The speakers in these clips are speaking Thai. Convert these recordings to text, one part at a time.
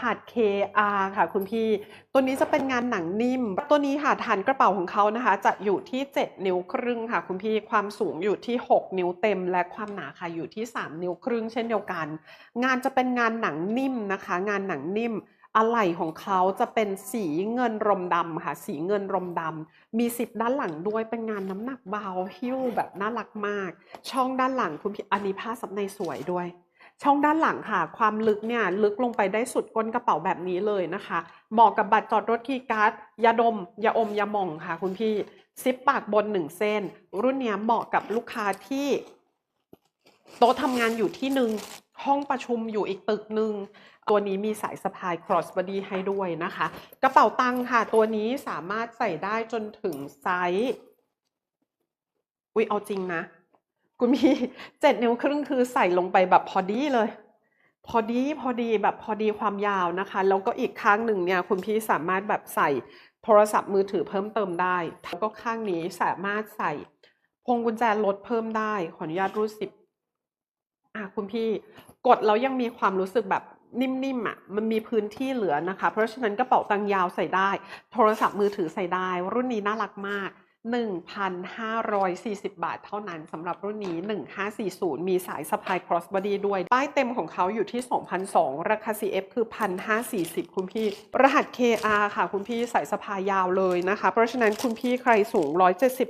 หัส KR ค่ะคุณพี่ ตัวนี้จะเป็นงานหนังนิ่ม ตัวนี้ค่ะฐานกระเป๋าของเขานะคะ จะอยู่ที่ 7 นิ้วครึ่งค่ะคุณพี่ ความสูงอยู่ที่ 6 นิ้วเต็ม และความหนาค่ะอยู่ที่ 3 นิ้วครึ่งเช่นเดียวกัน งานจะเป็นงานหนังนิ่มนะคะ งานหนังนิ่มอะไหล่ของเขาจะเป็นสีเงินรมดำค่ะ สีเงินรมดำมีสิบด้านหลังด้วยเป็นงานน้ำหนักเบาหิ้วแบบน่ารักมาก ช่องด้านหลังคุณพี่อันนี้ผ้าซับในสวยด้วย ช่องด้านหลังค่ะ ความลึกเนี่ยลึกลงไปได้สุดก้นกระเป๋าแบบนี้เลยนะคะ เหมาะกับบัตรจอดรถคีย์การ์ดยาดมยาอมยาหม่องค่ะ คุณพี่ซิปปากบนหนึ่งเส้น รุ่นนี้เหมาะกับลูกค้าที่โต๊ะทำงานอยู่ที่หนึ่งห้องประชุมอยู่อีกตึกหนึ่งตัวนี้มีสายสะพาย cross body ให้ด้วยนะคะ กระเป๋าตังค์ค่ะ ตัวนี้สามารถใส่ได้จนถึงไซส์อุ๊ยเอาจริงนะ คุณพี่เจ็ดนิ้วครึ่งคือใส่ลงไปแบบพอดีเลย พอดีพอดีแบบพอดีความยาวนะคะ แล้วก็อีกข้างหนึ่งเนี่ยคุณพี่สามารถแบบใส่โทรศัพท์มือถือเพิ่มเติมได้ แล้วก็ข้างนี้สามารถใส่พวงกุญแจรถเพิ่มได้ ขออนุญาตรูดสิบอะคุณพี่กดแล้วยังมีความรู้สึกแบบนิ่มๆอะมันมีพื้นที่เหลือนะคะ เพราะฉะนั้นกระเป๋าตังค์ยาวใส่ได้ โทรศัพท์มือถือใส่ได้ รุ่นนี้น่ารักมาก 1,540 บาทเท่านั้นสำหรับรุ่นนี้ 1540 มีสายสะพาย cross body ด้วย ป้ายเต็มของเขาอยู่ที่ 2,200 ราคา CF คือ 1,540 คุณพี่ รหัส KR ค่ะ คุณพี่สายสะพายยาวเลยนะคะ เพราะฉะนั้นคุณพี่ใครสูง 170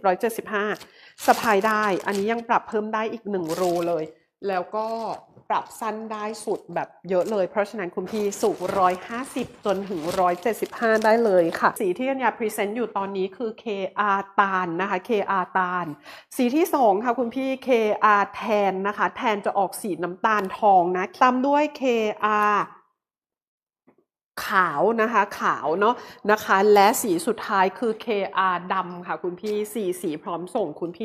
175 สะพายได้ อันนี้ยังปรับเพิ่มได้อีก1รูเลย แล้วก็ปรับสั้นได้สุดแบบเยอะเลย เพราะฉะนั้นคุณพี่สูง150 จนถึง 175 ได้เลยค่ะ สีที่กัญญาพรีเซนต์อยู่ตอนนี้คือ KR ตาลนะคะ KR ตาลสีที่ 2 ค่ะคุณพี่ KR แทนนะคะ แทนจะออกสีน้ำตาลทองนะตามด้วย KR ขาวนะคะขาวเนาะนะคะ และสีสุดท้ายคือ KR ดำค่ะคุณพี่สีสีพร้อมส่งคุณพี่